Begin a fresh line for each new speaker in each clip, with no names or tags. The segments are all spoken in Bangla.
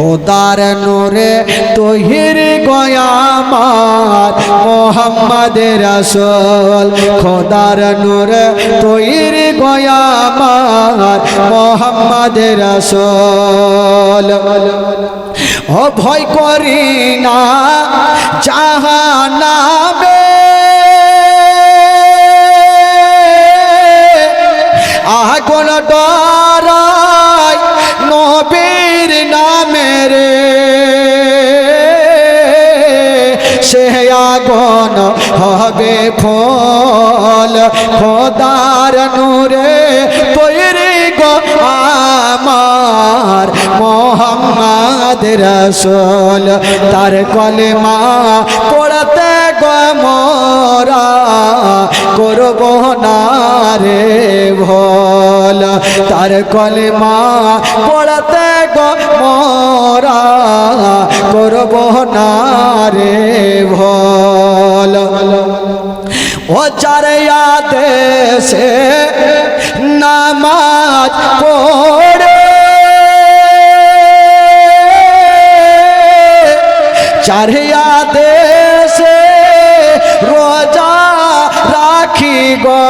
খোদার নূরে তহির গয়ামার মোহাম্মদ রসুল। খোদার নূরে তহির গয়ামার মোহাম্মদ রসুল। ও ভয় করি না জাহানামে আগুন ডরাই রে। সে আগুন হবে ফল, খোদার নূরে তৈরি গো আমার মোহাম্মদ রসুল। তার কলেমা পড়তে গো মোরা করব না রে ভোল তার কলেমা পড়তে গো মোরা, করব না রে ভোল। ও চারিয়া দেশে নামাজ পড়ে চারিয়া দেশে রোজা রাখি গো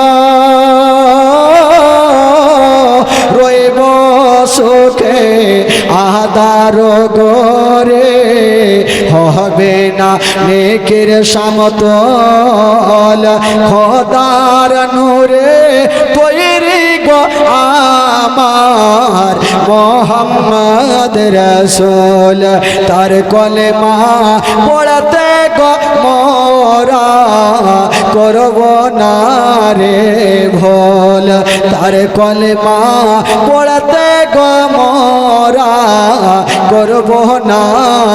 আদার গোরে হবে না নেকের সমতল। খোদার নূরে তৈরি গো আমার মোহাম্মদ রসুল। তার কলেমা পড়তে গো মোরা করব না রে ভোল তার কলেমা পড়তে গো মোরা, করব না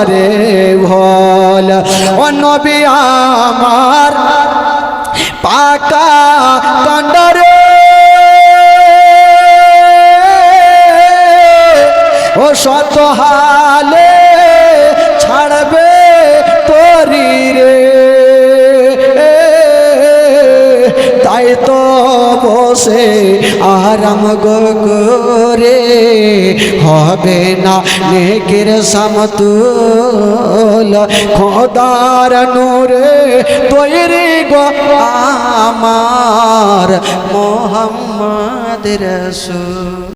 রে ভোল ও নবী আমার পাকা কন্ডরে ও শত হালে বসে আরাম গরে হবে না নেকের সমতুল। খোদার নূরে তৈরি গো আমার মোহাম্মদ রসুল।